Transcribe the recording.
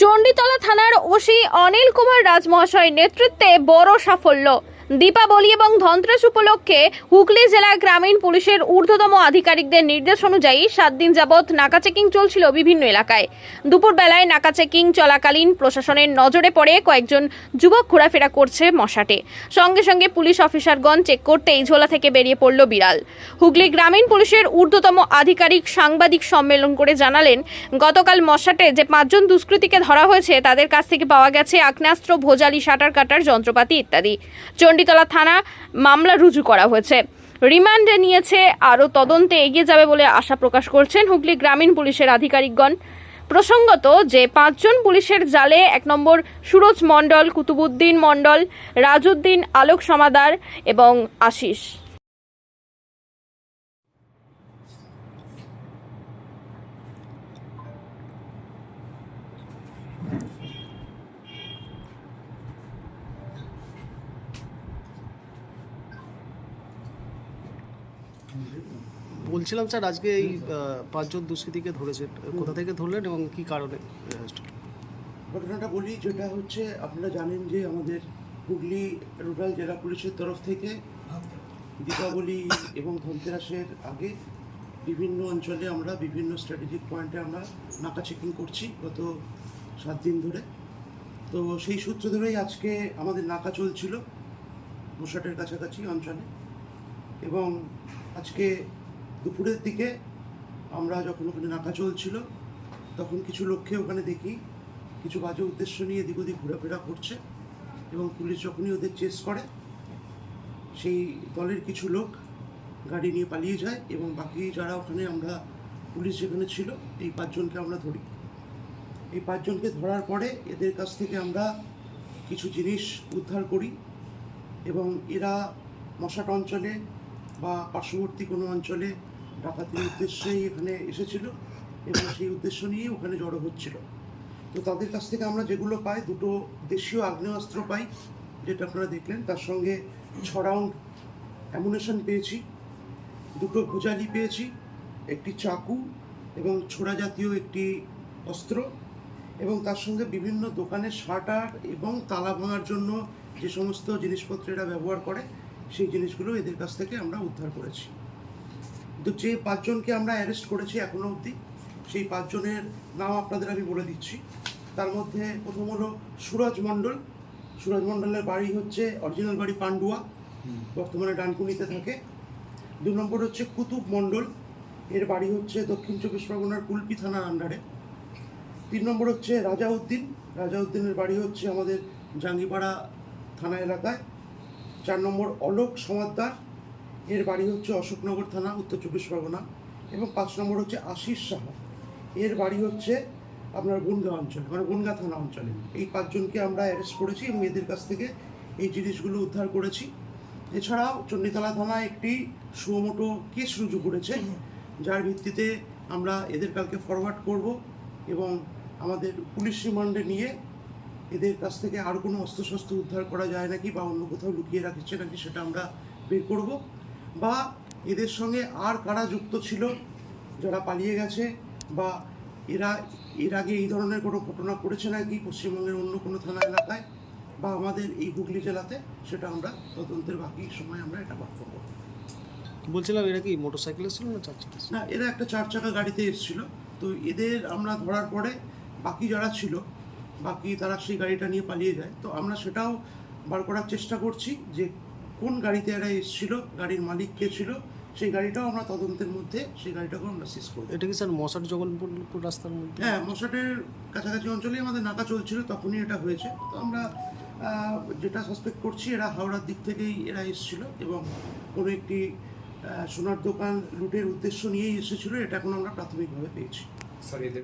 চণ্ডীতলা থানার ওসি অনিল কুমার রাজমহাশয়ের নেতৃত্বে বড় সাফল্য। দীপাবলি এবং ধনতেরাস উপলক্ষে হুগলি জেলা গ্রামীণ পুলিশের ঊর্ধ্বতম আধিকারিকদের নির্দেশ অনুযায়ী সাত দিন যাবৎ নাকা চেকিং চলছিল বিভিন্ন এলাকায়। দুপুরবেলায় নাকা চেকিং চলাকালীন প্রশাসনের নজরে পড়ে কয়েকজন যুবক ঘোরাফেরা করছে মশাটে। সঙ্গে সঙ্গে পুলিশ অফিসারগণ চেক করতেই ঝোলা থেকে বেরিয়ে পড়ল বিড়াল। হুগলি গ্রামীণ পুলিশের ঊর্ধ্বতম আধিকারিক সাংবাদিক সম্মেলন করে জানালেন, গতকাল মশাটে যে পাঁচজন দুষ্কৃতীকে ধরা হয়েছে তাদের কাছ থেকে পাওয়া গেছে আগ্নেয়াস্ত্র, ভোজালি, সাঁটার কাটার যন্ত্রপাতি ইত্যাদি। চণ্ডীতলা থানা মামলা রুজু করা হয়েছে। রিমান্ডে নিয়েছে আরও তদন্তে এগিয়ে যাবে বলে আশা প্রকাশ করছেন হুগলি গ্রামীণ পুলিশের আধিকারিকগণ। প্রসঙ্গত যে পাঁচজন পুলিশের জালে, এক নম্বর সুরজ মণ্ডল, কুতুবুদ্দিন মণ্ডল, রাজউদ্দিন আলোক সমাদার এবং আশিস। বলছিলাম স্যার, আজকে এই পাঁচজন দুষ্কৃতীকে ধরেছে। কোথা থেকে ধরলেন এবং কি কারণে? ঘটনাটা বলি, যেটা হচ্ছে, আপনারা জানেন যে আমাদের হুগলি রুরাল জেলা পুলিশের তরফ থেকে দীপাবলি এবং ধনতেরাসের আগে বিভিন্ন অঞ্চলে আমরা বিভিন্ন স্ট্র্যাটেজিক পয়েন্টে আমরা নাকা চেকিং করছি গত সাত দিন ধরে। তো সেই সূত্র ধরেই আজকে আমাদের নাকা চলছিল মশাটের কাছাকাছি অঞ্চলে এবং আজকে দুপুরের দিকে আমরা যখন ওখানে নাকা চলছিল, তখন কিছু লোককে ওখানে দেখি, কিছু বাজে উদ্দেশ্য নিয়ে এদিক ওদিক ঘোরাফেরা করছে এবং পুলিশ যখনই ওদের চেস করে, সেই দলের কিছু লোক গাড়ি নিয়ে পালিয়ে যায় এবং বাকি যারা ওখানে আমরা পুলিশ যেখানে ছিল, এই পাঁচজনকে আমরা ধরি। এই পাঁচজনকে ধরার পরে এদের কাছ থেকে আমরা কিছু জিনিস উদ্ধার করি এবং এরা মশাট অঞ্চলে বা পার্শ্ববর্তী কোনো অঞ্চলে ডাকাতির উদ্দেশ্যেই এখানে এসেছিল এবং সেই উদ্দেশ্য নিয়েই ওখানে জড়ো হচ্ছিল। তো তাদের কাছ থেকে আমরা যেগুলো পাই, দুটো দেশীয় আগ্নেয়াস্ত্র পাই, যেটা আপনারা দেখলেন। তার সঙ্গে ছ রাউন্ড অ্যামুনেশন পেয়েছি, দুটো ভোজালি পেয়েছি, একটি চাকু এবং ছোড়া জাতীয় একটি অস্ত্র এবং তার সঙ্গে বিভিন্ন দোকানের শাটার এবং তালা ভাঙার জন্য যে সমস্ত জিনিসপত্র এরা ব্যবহার করে সেই জিনিসগুলো এদের কাছ থেকে আমরা উদ্ধার করেছি। তো যে পাঁচজনকে আমরা অ্যারেস্ট করেছি এখনও অবধি সেই পাঁচজনের নাম আপনাদের আমি বলে দিচ্ছি। তার মধ্যে প্রথম হলো সুরজ মণ্ডল। সুরজ মণ্ডলের বাড়ি হচ্ছে অরিজিনাল বাড়ি পান্ডুয়া বর্তমানে ডানকুনিতে থাকে। দু নম্বর হচ্ছে কুতুব মণ্ডল। এর বাড়ি হচ্ছে দক্ষিণ চব্বিশ পরগনার কুলপি থানার আন্ডারে তিন নম্বর হচ্ছে রাজাউদ্দিন। রাজাউদ্দিনের বাড়ি হচ্ছে আমাদের জাঙ্গিপাড়া থানা এলাকায়। চার নম্বর অলোক সমাদ্দার। এর বাড়ি হচ্ছে অশোকনগর থানা, উত্তর চব্বিশ পরগনা। এবং পাঁচ নম্বর হচ্ছে আশিস সাহা। এর বাড়ি হচ্ছে আপনার বনগা অঞ্চলে মানে বনগা থানা অঞ্চলে। এই পাঁচজনকে আমরা অ্যারেস্ট করেছি এবং এদের কাছ থেকে এই জিনিসগুলো উদ্ধার করেছি। এছাড়াও চণ্ডীতলা থানা একটি সুমোটো কেস রুজু করেছে। যার ভিত্তিতে আমরা এদের কালকে ফরওয়ার্ড করব এবং আমাদের পুলিশ রিমান্ডে নিয়ে এদের কাছ থেকে আর কোনো অস্ত্রশস্ত্র উদ্ধার করা যায় নাকি বা অন্য কোথাও লুকিয়ে রাখছে নাকি সেটা আমরা বের করব? বা এদের সঙ্গে আর কারা যুক্ত ছিল? যারা পালিয়ে গেছে? বা এরা এর আগে এই ধরনের কোনো ঘটনা করেছে নাকি পশ্চিমবঙ্গের অন্য কোনো থানা এলাকায়? বা আমাদের এই হুগলি জেলাতে? সেটা আমরা তদন্তের বাকি সময় আমরা এটা বার করব। বলছিলাম এরা কি মোটর সাইকেলে ছিল না চার চাকা না এরা একটা চার চাকা গাড়িতে এসেছিল। তো এদের আমরা ধরার পরে বাকি যারা ছিল বাকি তারা সেই গাড়িটা নিয়ে পালিয়ে যায়। তো আমরা সেটাও বার করার চেষ্টা করছি যে কোন গাড়িতে এরা এসেছিল গাড়ির মালিক কে ছিল সেই গাড়িটাও আমরা তদন্তের মধ্যে সেই গাড়িটাকেও আমরা শেষ করি এটা কি স্যার মশাট জগন্নাথপুর রাস্তার মধ্যে? হ্যাঁ মশাটের কাছাকাছি অঞ্চলেই আমাদের নাকা চলছিল তখনই এটা হয়েছে। তো আমরা যেটা সাসপেক্ট করছি এরা হাওড়ার দিক থেকেই এরা এসেছিল এবং কোনো একটি সোনার দোকান লুটের উদ্দেশ্য নিয়েই এসেছিল এটা এখন আমরা প্রাথমিকভাবে পেয়েছি। স্যার এদের